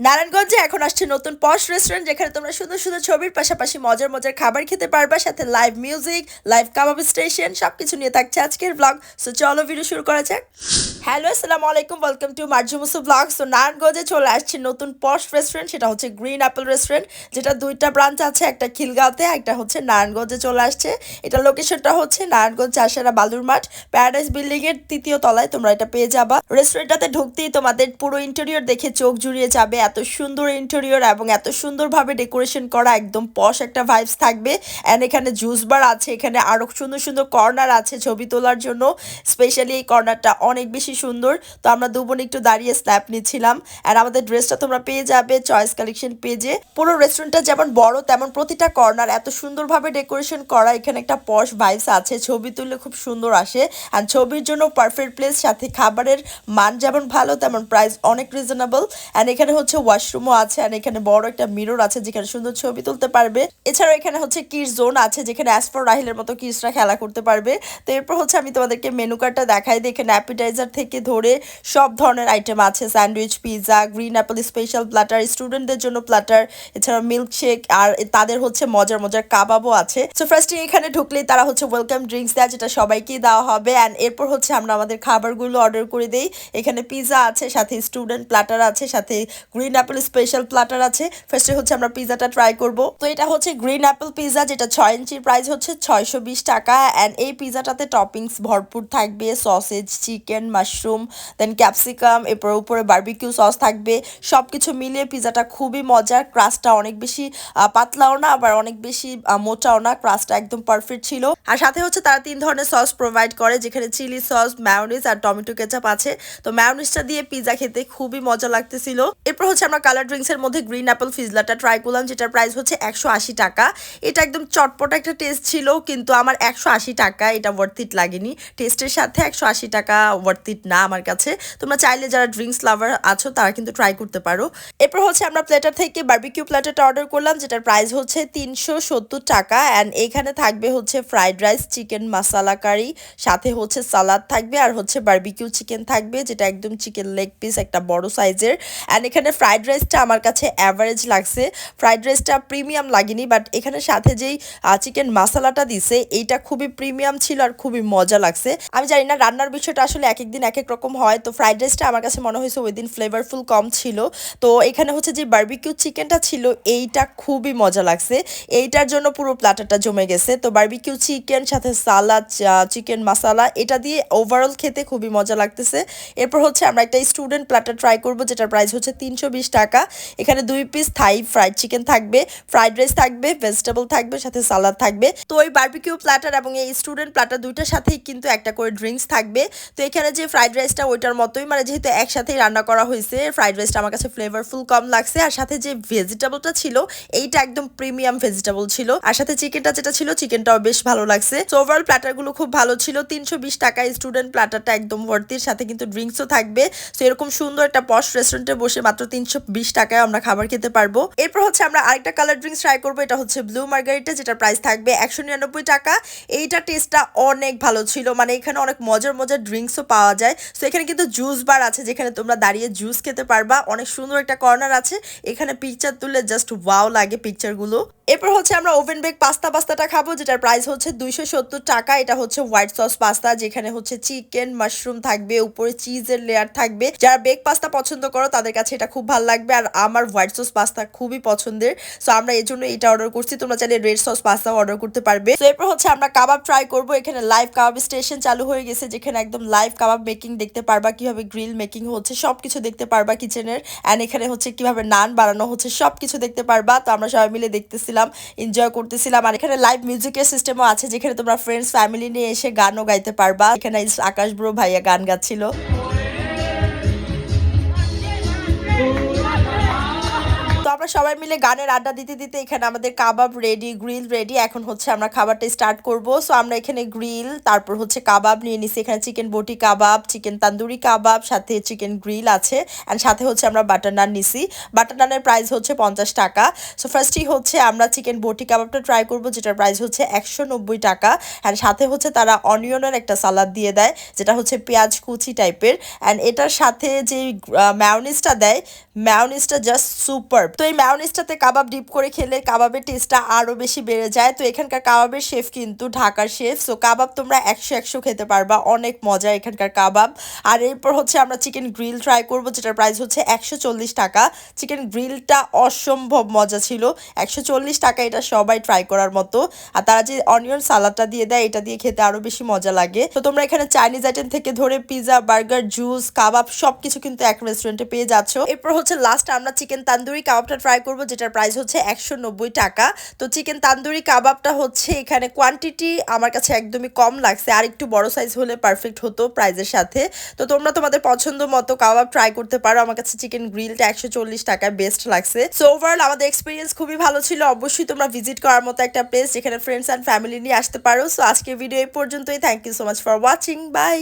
নারায়ণগঞ্জে এখন আসছে নতুন পশ রেস্টুরেন্ট যেখানে তোমরা সুন্দর সুন্দর ছবির পাশাপাশি মজার মজার খাবার খেতে পারবা, সাথে live music live kebab station সবকিছু নিয়ে থাকছে আজকের ব্লগ সো চলো ভিডিও শুরু করা যাক। হ্যালো, আসসালামু আলাইকুম ওয়েলকাম টু মার্জুমুসু ব্লগ সো নারায়ণগঞ্জে চলে আসছে নতুন পশ রেস্টুরেন্ট সেটা হচ্ছে গ্রিন অ্যাপেল রেস্টুরেন্ট যেটা দুইটা ব্রাঞ্চ আছে, একটা খিলগাঁওতে, একটা হচ্ছে নারায়ণগঞ্জে চলে আসছে। এটা লোকেশনটা হচ্ছে নারায়ণগঞ্জ চাষারা বালুর মাঠ প্যারাডাইস বিল্ডিং এর তৃতীয় তলায়, তোমরা এটা পেয়ে যাবা। রেস্টুরেন্টটাতে ঢুকতেই তোমাদের পুরো ইন্টেরিয়র দেখে চোখ জুড়িয়ে যাবে, এত সুন্দর ইন্টেরিয়র এবং এত সুন্দরভাবে ডেকোরেশন করা, একদম পশ একটা ভাইবস থাকবে। অ্যান্ড এখানে জুস বার আছে, এখানে আরও সুন্দর সুন্দর কর্নার আছে ছবি তোলার জন্য। স্পেশালি এই কর্নারটা অনেক বেশি সুন্দর। তো আমরা দুবোন একটু দাঁড়িয়ে স্ন্যাপ নিচ্ছিলাম। অ্যান্ড আমাদের ড্রেসটা তোমরা পেয়ে যাবে চয়েস কালেকশন পেজে পুরো রেস্টুরেন্টটা যেমন বড়, তেমন প্রতিটা কর্নার এত সুন্দরভাবে ডেকোরেশন করা, এখানে একটা পশ ভাইবস আছে, ছবি তুললে খুব সুন্দর আসে। আর ছবির জন্য পারফেক্ট প্লেস সাথে খাবারের মান যেমন ভালো, তেমন প্রাইস অনেক রিজনেবল অ্যান্ড এখানে হচ্ছে ওয়াশরুমও আছে অ্যান্ড এখানে বড় একটা মিরর আছে, যেখানে সুন্দর ছবি তুলতে পারবে। এছাড়াও এখানে হচ্ছে কিডস জোন আছে, যেখানে অ্যাসফর রাহিলের মতো কিডসরা খেলা করতে পারবে। তো এরপর হচ্ছে আমি তোমাদেরকে মেনু কার্ডটা দেখাই দিই এখানে অ্যাপিটাইজার থেকে ধরে সব ধরনের আইটেম আছে। Sandwich pizza green apple special platter স্টুডেন্টদের জন্য প্ল্যাটার এছাড়া মিল্ক শেক আর তাদের হচ্ছে মজার মজার কাবাবও আছে। সো ফার্স্টে এখানে ঢুকলেই তারা হচ্ছে ওয়েলকাম ড্রিঙ্কস দেয়, যেটা সবাইকেই দেওয়া হবে। অ্যান্ড এরপর হচ্ছে আমরা আমাদের খাবারগুলো অর্ডার করে দিই। এখানে পিৎজা আছে, সাথে স্টুডেন্ট প্ল্যাটার আছে, সাথে গ্রিন অ্যাপেল স্পেশাল প্ল্যাটার আছে। ফার্স্টে হচ্ছে আমরা পিৎজাটা ট্রাই করব। তো এটা হচ্ছে গ্রিন অ্যাপেল পিৎজা যেটা ছয় ইঞ্চির প্রাইস হচ্ছে ছয়শো বিশ টাকা। অ্যান্ড এই পিৎজাটাতে টপিংস ভরপুর থাকবে sausage chicken mushroom then capsicum এরপর উপরে বার্বিকিউ সস থাকবে। সব কিছু মিলিয়ে পিৎজাটা খুবই মজার ক্রাস্টটা অনেক বেশি পাতলাও না, আবার অনেক বেশি মোটাও না ক্রাস্টটা একদম পারফেক্ট ছিল। আর সাথে হচ্ছে তারা তিন ধরনের সস প্রোভাইড করে, যেখানে চিলি সস ম্যায়োনিজ আর টমেটো কেচাপ আছে। তো ম্যায়োনিজটা দিয়ে পিৎজা খেতে খুবই মজা লাগতেছিল। এরপর হচ্ছে আমরা কালার ড্রিঙ্কস এর মধ্যে গ্রিন অ্যাপল ফিজলাটা ট্রাই করলাম, যেটার প্রাইস হচ্ছে একশো আশি টাকা। এটা একদম চটপটা একটা টেস্ট ছিল, কিন্তু আমার একশো আশি টাকা এটা ওয়ার্থ ইট লাগেনি। টেস্টের সাথে একশো আশি টাকা ওয়ার্থ ইট না আমার কাছে। তোমরা চাইলে যারা ড্রিঙ্কস লাভার আছো, তারা কিন্তু ট্রাই করতে পারো। এরপর হচ্ছে আমরা প্লেটার থেকে বার্বিকিউ প্লেটারটা অর্ডার করলাম, যেটার প্রাইস হচ্ছে তিনশো সত্তর টাকা। অ্যান্ড এখানে থাকবে হচ্ছে ফ্রাইড রাইস চিকেন মাসালা কারি সাথে হচ্ছে সালাদ থাকবে, আর হচ্ছে বার্বিকিউ চিকেন থাকবে, যেটা একদম চিকেন লেগ পিস একটা বড় সাইজের অ্যান্ড এখানে ফ্রাইড রাইসটা আমার কাছে অ্যাভারেজ লাগছে। ফ্রাইড রাইসটা প্রিমিয়াম লাগেনি বাট এখানে সাথে যেই চিকেন মশলাটা দিছে, এইটা খুবই প্রিমিয়াম ছিল আর খুবই মজা লাগছে। আমি জানি না, রান্নার বিষয়টা আসলে এক এক দিন এক এক রকম হয়। তো ফ্রাইড রাইসটা আমার কাছে মনে হয়েছে ওই দিন ফ্লেভারফুল কম ছিল। তো এখানে হচ্ছে যে বার্বিকিউ চিকেনটা ছিল, এইটা খুবই মজা লাগছে। এইটার জন্য পুরো প্ল্যাটারটা জমে গেছে। তো বার্বিকিউ চিকেন সাথে সালাদ চিকেন মশলা এটা দিয়ে ওভারঅল খেতে খুবই মজা লাগতেছে। এরপর হচ্ছে আমরা একটা স্টুডেন্ট প্ল্যাটার ট্রাই করব, যেটার প্রাইস হচ্ছে তিনশো বিশ টাকা। এখানে দুই পিস থাই ফ্রাইড চিকেন থাকবে ফ্রাইড রাইস থাকবে ভেজিটেবল থাকবে, সাথে সালাদ থাকবে। তো ওই বার্বিকিউ প্লাটার এবং এই স্টুডেন্ট প্ল্যাটার দুইটার সাথেই কিন্তু একটা করে ড্রিঙ্কস থাকবে। তো এখানে যে ফ্রাইড রাইসটা ওইটার মতোই মানে যেহেতু একসাথেই রান্না করা হয়েছে, ফ্রাইড রাইসটা আমার কাছে ফ্লেভারফুল কম লাগছে। আর সাথে যে ভেজিটেবলটা ছিল, এইটা একদম প্রিমিয়াম ভেজিটেবল ছিল। আর সাথে চিকেনটা যেটা ছিল চিকেনটাও বেশ ভালো লাগছে। তো ওভারঅল প্ল্যাটারগুলো খুব ভালো ছিল। তিনশো বিশ টাকায় স্টুডেন্ট প্ল্যাটারটা একদম ভর্তির সাথে কিন্তু ড্রিঙ্কসও থাকবে। তো এরকম সুন্দর একটা পশ রেস্টুরেন্টে বসে মাত্র তিনশো বিশ টাকায় আমরা খাবার খেতে পারব। এরপর হচ্ছে আমরা আরেকটা কালার ড্রিঙ্কস ট্রাই করব। এটা হচ্ছে ব্লু মার্গারিটা যেটার প্রাইস থাকবে একশো নিরানব্বই টাকা। এইটা টেস্টটা অনেক ভালো ছিল। মানে এখানে অনেক মজার মজার ড্রিঙ্কসও পাওয়া যায়। তো এখানে কিন্তু জুস বার আছে, যেখানে তোমরা দাঁড়িয়ে জুস খেতে পারবা। অনেক সুন্দর একটা কর্নার আছে। এখানে পিকচার তুললে জাস্ট ওয়াও লাগে পিকচারগুলো এরপর হচ্ছে আমরা ওভেন বেক পাস্তা পাস্তাটা খাব, যেটার প্রাইস হচ্ছে দুইশো সত্তর টাকা। এটা হচ্ছে হোয়াইট সস পাস্তা যেখানে হচ্ছে চিকেন মাশরুম থাকবে, উপরে চিজের লেয়ার থাকবে। যারা বেক পাস্তা পছন্দ করো, তাদের কাছে এটা খুব ভালো লাগবে। আর আমার হোয়াইট সস পাস্তা খুবই পছন্দের। সো আমরা এই জন্য এটা অর্ডার করছি। তোমরা চাইলে রেড সস পাস্তা অর্ডার করতে পারবে। তো এরপর হচ্ছে আমরা কাবাব ট্রাই করব। এখানে লাইভ কাবাব স্টেশন চালু হয়ে গেছে, যেখানে একদম লাইভ কাবাব মেকিং দেখতে পারবা, কীভাবে গ্রিল মেকিং হচ্ছে, সবকিছু দেখতে পারবা কিচেনের অ্যান্ড এখানে হচ্ছে কীভাবে নান বানানো হচ্ছে, সবকিছু দেখতে পারবা। তো আমরা সবাই মিলে দেখতেছিলাম এনজয় করতেছিলাম। আর এখানে লাইভ মিউজিকের সিস্টেমও আছে, যেখানে তোমরা ফ্রেন্ডস ফ্যামিলি নিয়ে এসে গানও গাইতে পারবা। এখানে আকাশ ব্রো ভাইয়া গান গাচ্ছিল। আমরা সবাই মিলে গানের আড্ডা দিতে দিতে এখানে আমাদের কাবাব রেডি গ্রিল রেডি এখন হচ্ছে আমরা খাবারটা স্টার্ট করব। সো আমরা এখানে গ্রিল তারপর হচ্ছে কাবাব নিয়ে নিছি। এখানে চিকেন বটি কাবাব চিকেন তান্দুরি কাবাব, সাথে চিকেন গ্রিল আছে। অ্যান্ড সাথে হচ্ছে আমরা বাটার নান নিছি। বাটার নানের প্রাইস হচ্ছে পঞ্চাশ টাকা। সো ফার্স্টই হচ্ছে আমরা চিকেন বটি কাবাবটা ট্রাই করব, যেটার প্রাইস হচ্ছে একশো নব্বই টাকা। অ্যান্ড সাথে হচ্ছে তারা অনিয়নের একটা সালাদ দিয়ে দেয়, যেটা হচ্ছে পেঁয়াজ কুচি টাইপের অ্যান্ড এটার সাথে যে ম্যাওনিজটা দেয় ম্যাওনিজটা জাস্ট সুপার তো এই ম্যাওনিজটাতে কাবাব ডিপ করে খেলে কাবাবের টেস্টটা আরও বেশি বেড়ে যায়। তো এখানকার কাবাবের শেফ কিন্তু ঢাকার শেফ সো কাবাব তোমরা একশো একশো খেতে পারবা। অনেক মজা এখানকার কাবাব। আর এরপর হচ্ছে আমরা চিকেন গ্রিল ট্রাই করব, যেটার প্রাইস হচ্ছে একশো চল্লিশ টাকা। চিকেন গ্রিলটা অসম্ভব মজা ছিল। একশো চল্লিশ টাকা এটা সবাই ট্রাই করার মতো। আর তারা যে অনিয়ন সালাডটা দিয়ে দেয়, এটা দিয়ে খেতে আরও বেশি মজা লাগে। তো তোমরা এখানে চাইনিজ আইটেম থেকে ধরে পিজা বার্গার জুস কাবাব সবকিছু কিন্তু এক রেস্টুরেন্টে পেয়ে যাচ্ছ। এরপর হচ্ছে লাস্ট আমরা চিকেন তান্দুরি কাবাবটা ট্রাই করব, যেটার প্রাইস হচ্ছে একশো নব্বই টাকা। তো চিকেন তান্দুরি কাবাবটা হচ্ছে এখানে কোয়ান্টিটি আমার কাছে একদমই কম লাগছে, আর একটু বড় সাইজ হলে পারফেক্ট হতো প্রাইজের সাথে। তো তোমরা তোমাদের পছন্দ মতো কাবাব ট্রাই করতে পারো, আমার কাছে চিকেন গ্রিলটা একশো চল্লিশ টাকায় বেস্ট লাগছে। সো ওভারঅল আমাদের এক্সপিরিয়েন্স খুবই ভালো ছিল, অবশ্যই তোমরা ভিজিট করার মতো একটা প্লেস যেখানে ফ্রেন্ডস অ্যান্ড ফ্যামিলি নিয়ে আসতে পারো। সো আজকে ভিডিও এই পর্যন্তই thank you so much for watching bye